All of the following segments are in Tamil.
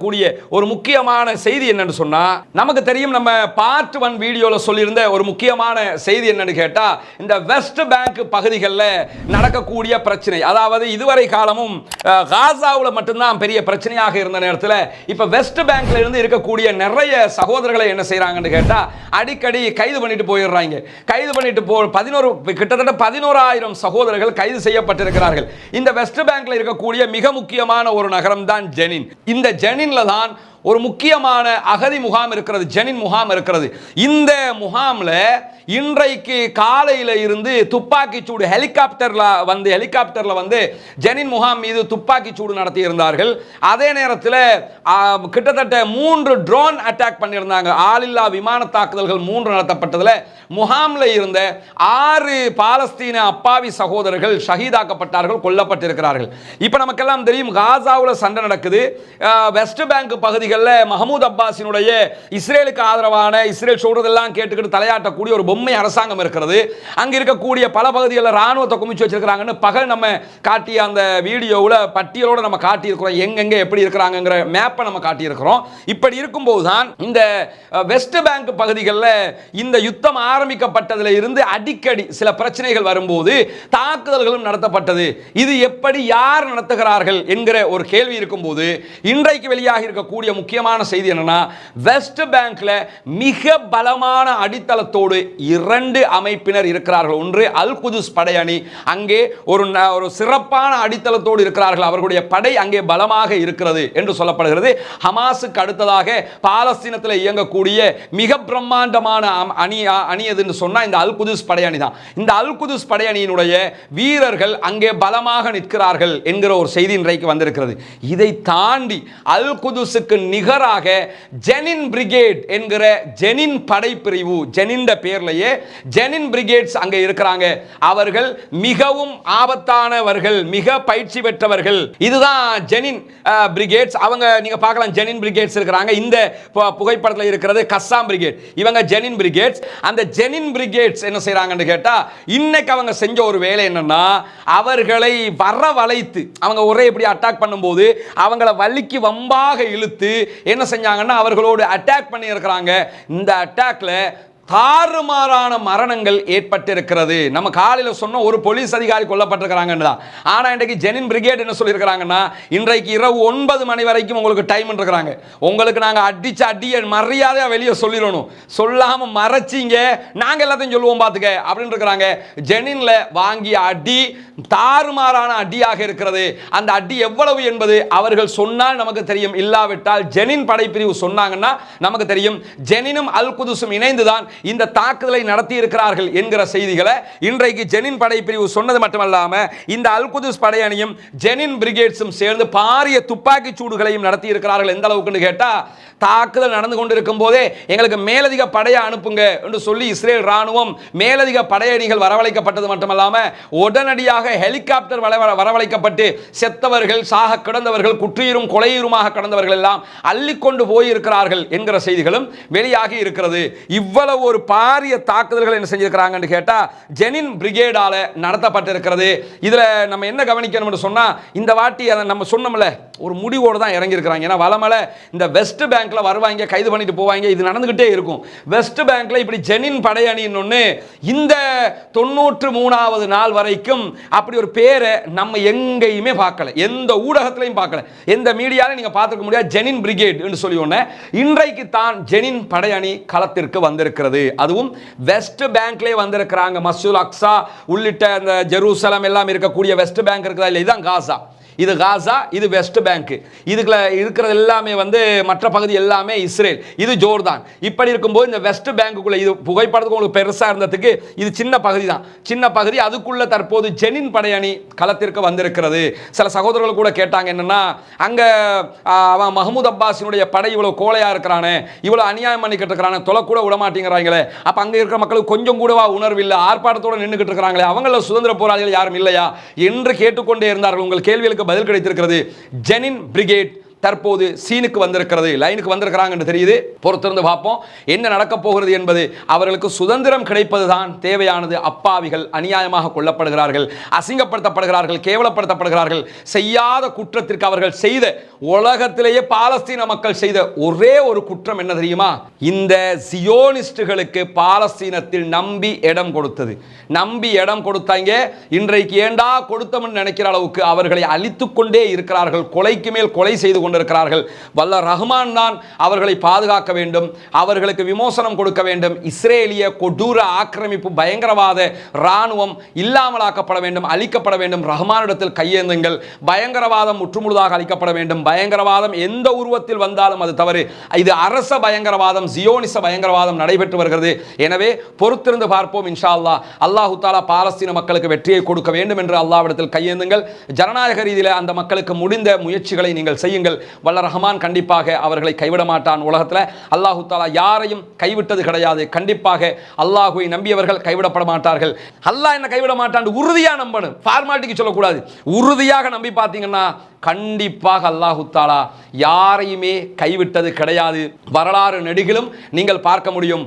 இருக்கக்கூடிய ஒரு முக்கியமான செய்தி என்னன்னு சொன்னா நமக்கு தெரியும் நம்ம பார்ட் ஒன் வீடியோல சொல்லியிருந்த ஒரு முக்கியமான செய்தி என்னன்னு கேட்டா இந்த வெஸ்ட் பேங்க் பகுதிகளில் நடக்கக்கூடிய பிரச்சனை. அதாவது இதுவரை காலமும் காசாவில் மட்டும்தான் பெரிய பிரச்சனையாக இருந்த நேரத்தில் இப்ப வெஸ்ட் பேங்க்ல இருந்து இருக்கக்கூடிய நிறைய சகோதரர்களை என்ன செய்யறாங்கன்னு கேட்டா அடிக்கடி கைது பண்ணிட்டு போயிடுறாங்க. கைது பண்ணிட்டு போ பதினோரு கிட்டத்தட்ட பதினோராயிரம் சகோதரர்கள் கைது செய்யப்பட்டிருக்கிறார்கள். இந்த வெஸ்ட் பேங்க்ல இருக்கக்கூடிய மிக முக்கியமான ஒரு நகரம் தான் ஜெனின் இந்த ஜெனின் தான் ஒரு முக்கியமான அகதி முகாம் இருக்கிறது ஜெனின் முகாம் இருக்கிறது. இந்த முகாமில் இன்றைக்கு காலையில் இருந்து துப்பாக்கி சூடு வந்து ஹெலிகாப்டரில் வந்து ஜெனின் முகாம் மீது துப்பாக்கி சூடு நடத்தி இருந்தார்கள். அதே நேரத்தில் கிட்டத்தட்ட மூன்று ட்ரோன் அட்டாக் பண்ணியிருந்தாங்க. ஆளில்லா விமான தாக்குதல்கள் மூன்று நடத்தப்பட்டதில். முகாமில் இருந்த ஆறு பாலஸ்தீன அப்பாவி சகோதரர்கள் ஷஹீதாக்கப்பட்டார்கள் கொல்லப்பட்டிருக்கிறார்கள். இப்போ நமக்கெல்லாம் தெரியும் காசாவில் சண்டை நடக்குது. வெஸ்ட் பேங்க் பகுதிகளில் மஹமூத் அப்பாஸினுடைய இஸ்ரேலுக்கு ஆதரவான இஸ்ரேல் சொல்றதெல்லாம் கேட்டுக்கிட்டு தலையாட்டக்கூடிய ஒரு பொம்மை அரசாங்கம் இருக்கிறது. அங்க இருக்கக்கூடிய பல பகுதிகளில் ராணுவத்தை குமிச்சு வச்சிருக்கிறாங்கன்னு பகல் நம்ம காட்டிய அந்த வீடியோவில் பட்டியலோட நம்ம காட்டியிருக்கிறோம். எங்கெங்க எப்படி இருக்கிறாங்கிற மேப்பை நம்ம காட்டியிருக்கிறோம். இப்படி இருக்கும்போது தான் இந்த வெஸ்ட் பேங்க் பகுதிகளில் இந்த யுத்தம் ஆரம்பிக்கப்பட்டதில் இருந்து அடிக்கடி சில பிரச்சனைகள் வரும்போது தாக்குதல்களும் நடத்தப்பட்டது. இது எப்படி யார் நடத்துகிறார்கள் என்கிற ஒரு கேள்வி இருக்கும்போது இன்றைக்கு வெளியாக இருக்கக்கூடிய முக்கியமான செய்தி என்னன்னா வெஸ்ட் பேங்க்ல மிக பலமான அடித்தளத்தோடு இரண்டு அமைப்பினர் இருக்கிறார்கள். ஒன்று அல் குதுஸ் படையணி அங்கே ஒரு ந- ஒரு சிறப்பான அடித்தளத்தோடு இருக்கிறார்கள். அவர்களுடைய படை அங்கே பலமாக இருக்கிறது என்று சொல்லப்படுகிறது. ஹமாஸுக்கு அடுத்ததாக பாலஸ்தீனத்தில் இயங்கக்கூடிய மிக பிரம்மாண்டமான அணி அணி எதுன்னு இந்த அல் குதுஸ் படையணி தான். இந்த அல் குதுஸ் படையணியினுடைய வீரர்கள் அங்கே பலமாக நிற்கிறார்கள் என்கிற ஒரு செய்தி இன்றைக்கு வந்திருக்கிறது. இதை தாண்டி அல் குதுஸுக்கு நிகராக ஜெனின் பிரிகேட் என்கிற ஜெனின் படைப்பிரிவு ஜெனின்ற பேர்லயே ஜெனின் பிரிகேட்ஸ் அங்கே இருக்கிறாங்க. அவர்கள் மிகவும் ஆபத்தானவர்கள் மிக பயிற்சி பெற்றவர்கள். இதுதான் ஜெனின் பிரிகேட்ஸ் அவங்க நீங்க பார்க்கலாம் ஜெனின் பிரிகேட்ஸ் இருக்கிறாங்க. இந்த புகைப்படத்தில் இருக்கிறது கஸ்ஸாம் பிரிகேட் இவங்க ஜெனின் பிரிகேட்ஸ் அந்த ஜெனின் பிரிகேட்ஸ் என்ன செய்யறாங்கன்னு கேட்டா இன்னைக்கு அவங்க செஞ்ச ஒரு வேலை என்னன்னா அவர்களை வரவழைத்து அவங்க ஒரே இப்படி அட்டாக் பண்ணும்போது அவங்கள வலிக்கு வம்பாக இழுத்து என்ன செஞ்சாங்கன்னா அவர்களோடு அட்டாக் பண்ணி இருக்கிறாங்க இந்த அட்டாக்ல தாறுமாறான மரணங்கள் ஏற்பட்டிருக்கிறது. நம்ம காலையில் சொன்ன ஒரு போலீஸ் அதிகாரி கொல்லப்பட்டிருக்கிறாங்கன்னு தான் ஆனால் இன்றைக்கு ஜெனின் பிரிகேட் என்ன சொல்லியிருக்கிறாங்கன்னா இன்றைக்கு இரவு ஒன்பது மணி வரைக்கும் உங்களுக்கு டைம் இருக்கிறாங்க உங்களுக்கு நாங்கள் அடிச்சு அடிய மரியாதையாக வெளியே சொல்லிடணும். சொல்லாமல் மறைச்சிங்க. நாங்கள் எல்லாத்தையும் சொல்லுவோம் பார்த்துக்க அப்படின்னு இருக்கிறாங்க. ஜெனின்ல வாங்கிய அடி தாறுமாறான அடியாக இருக்கிறது. அந்த அடி எவ்வளவு என்பது அவர்கள் சொன்னால் நமக்கு தெரியும். இல்லாவிட்டால் ஜெனின் படைப்பிரிவு சொன்னாங்கன்னா நமக்கு தெரியும். ஜெனினும் அல் குதுசும் இணைந்துதான் இந்த தாக்குதலை நடத்தி இருக்கிறார்கள் என்கிற செய்திகளை இன்றைக்கு ஜெனின் படைப்பிரிவு சொன்னது மட்டுமல்லாம இந்த அல்குதுஸ் படையணியும் ஜெனின் பிரிகேட்ஸும் சேர்ந்து பாரிய துப்பாக்கி சூடுகளையும் நடத்தி இருக்கிறார்கள் எந்த அளவுக்குன்னு கேட்டால் தாக்குதல் நடந்து கொண்டிருக்கும் போதே எங்களுக்கு மேலதிக படையை அனுப்புங்க என்று சொல்லி இஸ்ரேல் ராணுவம் மேலதிக படையணிகள் வரவழைக்கப்பட்டது மட்டுமல்லாமல் உடனடியாக ஹெலிகாப்டர் வரவழைக்கப்பட்டு செத்தவர்கள் சாக கிடந்தவர்கள் குற்றியரும் கொலையுருமாக கிடந்தவர்கள் எல்லாம் அள்ளிக்கொண்டு போயிருக்கிறார்கள் என்கிற செய்திகளும் வெளியாகி இருக்கிறது. இவ்வளவு ஒரு பாரிய தாக்குதல்கள் என்ன செஞ்சிருக்கிறாங்கன்னு கேட்டா ஜெனின் பிரிகேடால நடத்தப்பட்டிருக்கிறது. இதுல நம்ம என்ன கவனிக்கணும்னு சொன்னா இந்த வாட்டி அதை நம்ம சொன்னோம்ல ஒரு முடிவோடு தான் இறங்கியிருக்கிறாங்க. ஏன்னா வளமலை இந்த வெஸ்ட் பேங்க்ல வருவாங்க கைது பண்ணிட்டு போவாங்க இது நடந்துகிட்டே இருக்கும். வெஸ்ட் பேங்க்ல இப்படி ஜெனின் படையணின்னு ஒன்று இந்த தொண்ணூற்று மூணாவது நாள் வரைக்கும் அப்படி ஒரு பேரை நம்ம எங்கேயுமே பார்க்கல. எந்த ஊடகத்திலையும் பார்க்கல. எந்த மீடியாலையும் நீங்க பார்த்துக்க முடியாது ஜெனின் பிரிகேட் என்று சொல்லி ஒன்று இன்றைக்கு தான் ஜெனின் படையணி களத்திற்கு வந்திருக்கிறது. அதுவும் வெஸ்ட் பேங்க்லேயே வந்திருக்கிறாங்க. மசூல் அக்ஸா உள்ளிட்ட அந்த ஜெருசலம் எல்லாம் இருக்கக்கூடிய வெஸ்ட் பேங்க் இருக்குதா இல்லை இதுதான் காசா. இது காசா இது வெஸ்ட் பேங்க். இதுக்குள்ள இருக்கிறது எல்லாமே வந்து மற்ற பகுதி எல்லாமே இஸ்ரேல். இது ஜோர்தான். இப்படி இருக்கும்போது இந்த வெஸ்ட் பேங்க்குள்ள இது புகைப்படத்துக்கு உங்களுக்கு பெருசாக இருந்ததுக்கு இது சின்ன பகுதி தான். சின்ன பகுதி அதுக்குள்ள தற்போது ஜெனின் படையணி களத்திற்கு வந்திருக்கிறது. சில சகோதரர்கள் கூட கேட்டாங்க என்னன்னா அங்கே அவன் மஹமூத் அப்பாஸினுடைய படை இவ்வளோ கோலையாக இருக்கிறானே இவ்வளோ அநியாயம் பண்ணிக்கிட்டு இருக்கிறானே தொலைக்கூட விடமாட்டேங்கிறாங்களே விட மாட்டேங்கிறாங்களே இருக்கிற மக்களுக்கு கொஞ்சம் கூடவா உணர்வு இல்லை ஆர்ப்பாட்டத்தோட நின்றுக்கிட்டு இருக்கிறாங்களே அவங்கள சுதந்திர போராளிகள் யாரும் இல்லையா? என்று கேட்டுக்கொண்டே இருந்தார்கள். உங்கள் கேள்விகளுக்கு பதில் கிடைத்திருக்கிறது. ஜெனின் பிரிகேட் தற்போது சீனுக்கு வந்திருக்கிறது லைனுக்கு வந்திருக்கிறாங்கன்னு தெரியுது. பொறுத்திருந்து பார்ப்போம். என்ன நடக்க போகிறது என்பது அவர்களுக்கு சுதந்திரம் கிடைப்பதுதான் தேவையானது. அப்பாவிகள் அநியாயமாக கொல்லப்படுகிறார்கள் அசிங்கப்படுத்தப்படுகிறார்கள் கேவலப்படுத்தப்படுகிறார்கள். செய்யாத குற்றத்திற்கு அவர்கள் செய்த உலகத்திலேயே பாலஸ்தீன மக்கள் செய்த ஒரே ஒரு குற்றம் என்ன தெரியுமா? இந்த சியோனிஸ்டுகளுக்கு பாலஸ்தீனத்தில் நம்பி இடம் கொடுத்தது. நம்பி இடம் கொடுத்தாங்க. இன்றைக்கு ஏண்டா கொடுத்தோம்னு நினைக்கிற அளவுக்கு அவர்களை அழித்துக்கொண்டே இருக்கிறார்கள். கொலைக்கு மேல் கொலை செய்து கொண்டிருக்கிறார்கள். வல்ல ரஹ்மான் தான் அவர்களை பாதுகாக்க வேண்டும். அவர்களுக்கு விமோசனம் கொடுக்க வேண்டும். இஸ்ரேலிய கொடூர ஆக்கிரமிப்பு பயங்கரவாத இராணுவம் இல்லாமலாக்கப்பட வேண்டும் அழிக்கப்பட வேண்டும். ரஹ்மானிடத்தில் கையேந்துங்கள். பயங்கரவாதம் முற்றுமுழுதாக அழிக்கப்பட வேண்டும். பயங்கரவாதம் எந்த உருவத்தில் வந்தாலும் அது தவறு. இது அரச பயங்கரவாதம் ஜியோனிச பயங்கரவாதம் நடைபெற்று வருகிறது. எனவே பொறுத்திருந்து பார்ப்போம் இன்ஷா அல்லா அல்லாஹு தாலா பாலஸ்தீன மக்களுக்கு வெற்றியை கொடுக்க வேண்டும் என்று அல்லாவிடத்தில் கையேந்துங்கள். ஜனநாயக ரீதியில் அந்த மக்களுக்கு முடிந்த முயற்சிகளை நீங்கள் செய்யுங்கள். வல்ல ரஹமான் கண்டிப்பாக அவர்களை கைவிட மாட்டான் உலகத்தில். அல்லாஹு தாலா யாரையும் கைவிட்டது கிடையாது. கண்டிப்பாக அல்லாஹுவை நம்பியவர்கள் கைவிடப்பட மாட்டார்கள். அல்லாஹ் என்ன கைவிட மாட்டான் உறுதியா நம்பணும். ஃபார்மாலிட்டிக்கு சொல்லக்கூடாது. உறுதியாக நம்பி பார்த்தீங்கன்னா கண்டிப்பாக அல்லாஹு தாலா யாரையுமே கைவிட்டது கிடையாது. வரலாறு நெடுகிலும் நீங்கள் பார்க்க முடியும்.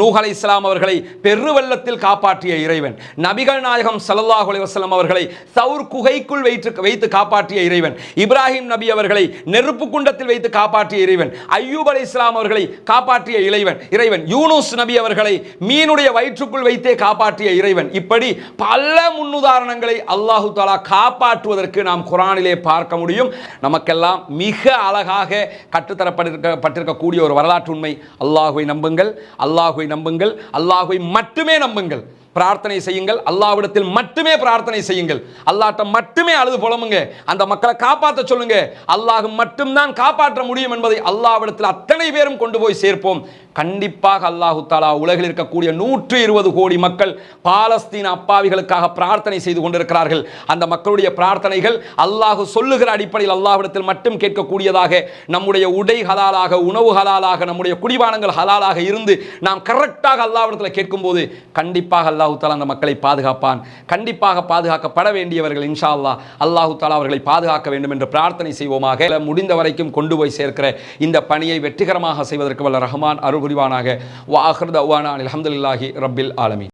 நூஹலை இஸ்லாம் அவர்களை பெருவெள்ளத்தில் காப்பாற்றிய இறைவன். நபிகள் நாயகம் சல்லாஹ் அலைஹி அவர்களை சவுர் குகைக்குள் வைத்து வைத்து காப்பாற்றிய இறைவன். இப்ராஹிம் நபி அவர்களை நெருப்பு குண்டத்தில் வைத்து காப்பாற்றிய இறைவன். ஐயூப் அலி இஸ்லாம் அவர்களை காப்பாற்றிய இறைவன் இறைவன். யூனுஸ் நபி அவர்களை மீனுடைய வயிற்றுக்குள் வைத்தே காப்பாற்றிய இறைவன். இப்படி பல முன்னுதாரணங்களை அல்லாஹு தாலா காப்பாற்றுவதற்கு நாம் குரானிலே பார்க்க பார்க்க முடியும். நமக்கெல்லாம் மிக அழகாக கற்றுத்தரப்பட்டிருக்கக்கூடிய ஒரு வரலாற்று உண்மை அல்லாஹுவை நம்புங்கள் அல்லாஹுவை நம்புங்கள் அல்லாஹுவை மட்டுமே நம்புங்கள். பிரார்த்தனை செய்யுங்கள். அல்லாவிடத்தில் மட்டுமே பிரார்த்தனை செய்யுங்கள். அல்லாட்ட மட்டுமே அழுது புலமுங்க அந்த மக்களை காப்பாற்ற சொல்லுங்க. அல்லாஹ் மட்டும்தான் காப்பாற்ற முடியும் என்பதை அல்லாவிடத்தில் அத்தனை பேரும் கொண்டு போய் சேர்ப்போம். கண்டிப்பாக அல்லாஹு தாலா உலகில் இருக்கக்கூடிய நூற்று இருபது கோடி மக்கள் பாலஸ்தீன அப்பாவிகளுக்காக பிரார்த்தனை செய்து கொண்டிருக்கிறார்கள். அந்த மக்களுடைய பிரார்த்தனைகள் அல்லாஹு சொல்லுகிற அடிப்படையில் அல்லாஹ்விடத்தில் மட்டும் கேட்கக்கூடியதாக நம்முடைய உடை ஹலாலாக உணவு ஹலாலாக நம்முடைய குடிபானங்கள் ஹலாலாக இருந்து நாம் கரெக்டாக அல்லாஹ்விடத்தில் கேட்கும்போது கண்டிப்பாக அல்லாஹ் தாலா அந்த மக்களை பாதுகாப்பான். கண்டிப்பாக பாதுகாக்கப்பட வேண்டியவர்கள் இன்ஷா அல்லாஹ் அல்லாஹு தாலா அவர்களை பாதுகாக்க வேண்டும் என்று பிரார்த்தனை செய்வோமாக. முடிந்த வரைக்கும் கொண்டு போய் சேர்க்கிற இந்த பணியை வெற்றிகரமாக செய்வதற்கு வல்ல ரஹ்மான் அருள் புரிவானாக வாஹர் தவானா அலமதுல்லாஹி ரப்பில் ஆலமி